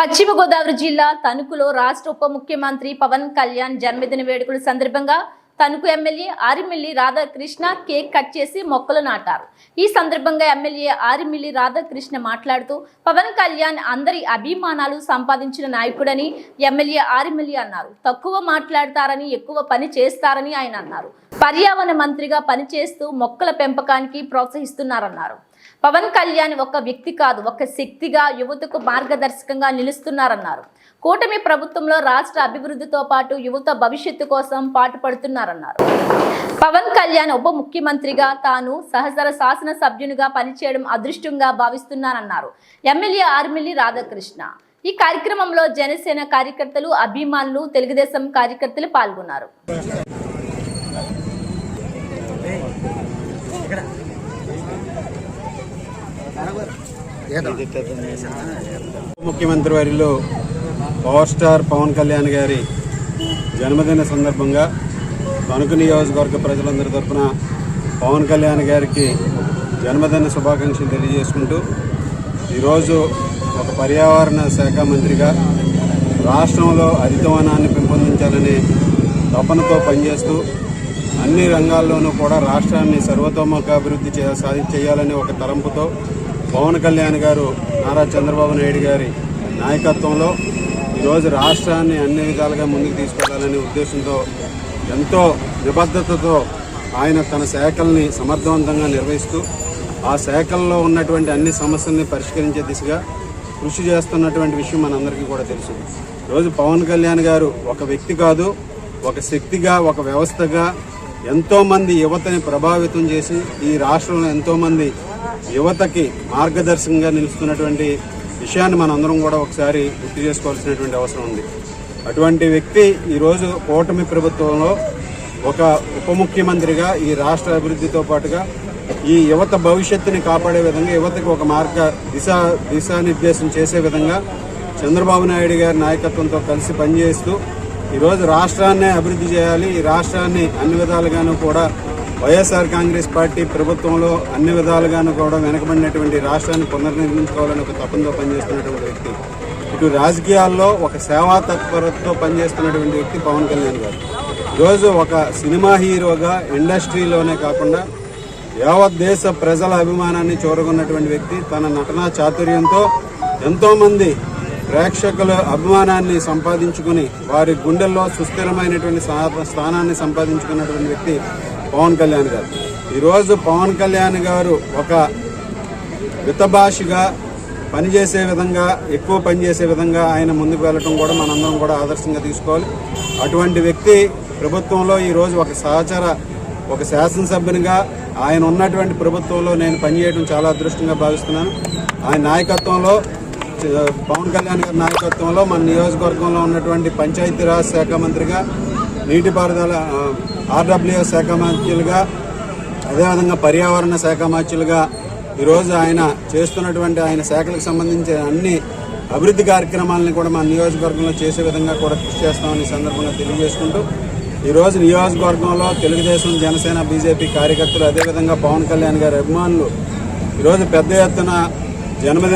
పశ్చిమ గోదావరి జిల్లా తణుకులో రాష్ట్ర ఉప ముఖ్యమంత్రి పవన్ కళ్యాణ్ జన్మదిన వేడుకల సందర్భంగా Tanuku MLA Arimilli Radhakrishna cake cut చేసి మొక్కలు నాటారు. ఈ సందర్భంగా ఎమ్మెల్యే ఆరిమిల్లి రాధాకృష్ణ మాట్లాడుతూ పవన్ కళ్యాణ్ అందరి అభిమానాలు సంపాదించిన నాయకుడని ఎమ్మెల్యే ఆరిమిల్లి అన్నారు. తక్కువ మాట్లాడతారని ఎక్కువ పని చేస్తారని ఆయన అన్నారు. పర్యావరణ మంత్రిగా పనిచేస్తూ మొక్కల పెంపకానికి ప్రోత్సహిస్తున్నారన్నారు. పవన్ కళ్యాణ్ ఒక వ్యక్తి కాదు ఒక శక్తిగా యువతకు మార్గదర్శకంగా నిలుస్తున్నారన్నారు. కూటమి ప్రభుత్వంలో రాష్ట్ర అభివృద్ధితో పాటు యువత భవిష్యత్తు కోసం పాటుపడుతున్నారన్నారు. పవన్ కళ్యాణ్ ఉప ముఖ్యమంత్రిగా తాను సహచర శాసన సభ్యునిగా పనిచేయడం అదృష్టంగా భావిస్తున్నారన్నారు. ఎమ్మెల్యే ఆర్మిల్లి రాధాకృష్ణ. ఈ కార్యక్రమంలో జనసేన కార్యకర్తలు అభిమానులు తెలుగుదేశం కార్యకర్తలు పాల్గొన్నారు. ముఖ్యమంత్రి వారిలో పవర్ స్టార్ పవన్ కళ్యాణ్ గారి జన్మదిన సందర్భంగా తణుకు నియోజకవర్గ ప్రజలందరి తరఫున పవన్ కళ్యాణ్ గారికి జన్మదిన శుభాకాంక్షలు తెలియజేసుకుంటూ ఈరోజు ఒక పర్యావరణ శాఖ మంత్రిగా రాష్ట్రంలో హరితవనాన్ని పెంపొందించాలనే తపనతో పనిచేస్తూ అన్ని రంగాల్లోనూ కూడా రాష్ట్రాన్ని సర్వతోముఖాభివృద్ధి అభివృద్ధి సాధి ఒక తరంపుతో పవన్ కళ్యాణ్ గారు నారా చంద్రబాబు నాయుడు గారి నాయకత్వంలో ఈరోజు రాష్ట్రాన్ని అన్ని విధాలుగా ముందుకు తీసుకెళ్ళాలనే ఉద్దేశంతో ఎంతో నిబద్ధతతో ఆయన తన శాఖల్ని సమర్థవంతంగా నిర్వహిస్తూ ఆ శాఖల్లో ఉన్నటువంటి అన్ని సమస్యల్ని పరిష్కరించే దిశగా కృషి చేస్తున్నటువంటి విషయం మనందరికీ కూడా తెలుసు. ఈరోజు పవన్ కళ్యాణ్ గారు ఒక వ్యక్తి కాదు ఒక శక్తిగా ఒక వ్యవస్థగా ఎంతోమంది యువతని ప్రభావితం చేసి ఈ రాష్ట్రంలో ఎంతోమంది యువతకి మార్గదర్శకంగా నిలుస్తున్నటువంటి విషయాన్ని మనందరం కూడా ఒకసారి గుర్తు చేసుకోవాల్సినటువంటి అవసరం ఉంది. అటువంటి వ్యక్తి ఈరోజు కూటమి ప్రభుత్వంలో ఒక ఉప ముఖ్యమంత్రిగా ఈ రాష్ట్ర అభివృద్ధితో పాటుగా ఈ యువత భవిష్యత్తుని కాపాడే విధంగా యువతకు ఒక మార్గ దిశ దిశానిర్దేశం చేసే విధంగా చంద్రబాబు నాయుడు గారి నాయకత్వంతో కలిసి పనిచేస్తూ ఈరోజు రాష్ట్రాన్నే అభివృద్ధి చేయాలి ఈ రాష్ట్రాన్ని అన్ని విధాలుగాను కూడా వైఎస్ఆర్ కాంగ్రెస్ పార్టీ ప్రభుత్వంలో అన్ని విధాలుగాను కూడా వెనకబడినటువంటి రాష్ట్రాన్ని పునర్నిర్మించుకోవాలని ఒక తపంతో పనిచేస్తున్నటువంటి వ్యక్తి. ఇటు రాజకీయాల్లో ఒక సేవా తత్పరతతో పనిచేస్తున్నటువంటి వ్యక్తి పవన్ కళ్యాణ్ గారు. ఈరోజు ఒక సినిమా హీరోగా ఇండస్ట్రీలోనే కాకుండా యావత్ దేశ ప్రజల అభిమానాన్ని చూరగొన్నటువంటి వ్యక్తి తన నటనా చాతుర్యంతో ఎంతోమంది ప్రేక్షకుల అభిమానాన్ని సంపాదించుకుని వారి గుండెల్లో సుస్థిరమైనటువంటి స్థా- స్థానాన్ని సంపాదించుకున్నటువంటి వ్యక్తి పవన్ కళ్యాణ్ గారు. ఈరోజు పవన్ కళ్యాణ్ గారు ఒక మితభాషిగా పనిచేసే విధంగా ఎక్కువ పనిచేసే విధంగా ఆయన ముందుకు వెళ్ళటం కూడా మనందరం కూడా ఆదర్శంగా తీసుకోవాలి. అటువంటి వ్యక్తి ప్రభుత్వంలో ఈరోజు ఒక సహచర ఒక శాసనసభ్యునిగా ఆయన ఉన్నటువంటి ప్రభుత్వంలో నేను పనిచేయడం చాలా అదృష్టంగా భావిస్తున్నాను. ఆయన నాయకత్వంలో పవన్ కళ్యాణ్ గారి నాయకత్వంలో మన నియోజకవర్గంలో ఉన్నటువంటి పంచాయతీరాజ్ శాఖ మంత్రిగా నీటిపారుదల ఆర్డబ్ల్యూఎస్ శాఖ మంత్రులుగా అదేవిధంగా పర్యావరణ శాఖ మంత్రులుగా ఈరోజు ఆయన చేస్తున్నటువంటి ఆయన శాఖలకు సంబంధించిన అన్ని అభివృద్ధి కార్యక్రమాలను కూడా మన నియోజకవర్గంలో చేసే విధంగా కూడా కృషి చేస్తామని సందర్భంగా తెలియజేసుకుంటూ ఈరోజు నియోజకవర్గంలో తెలుగుదేశం జనసేన బీజేపీ కార్యకర్తలు అదేవిధంగా పవన్ కళ్యాణ్ గారి అభిమానులు ఈరోజు పెద్ద ఎత్తున జన్మదిన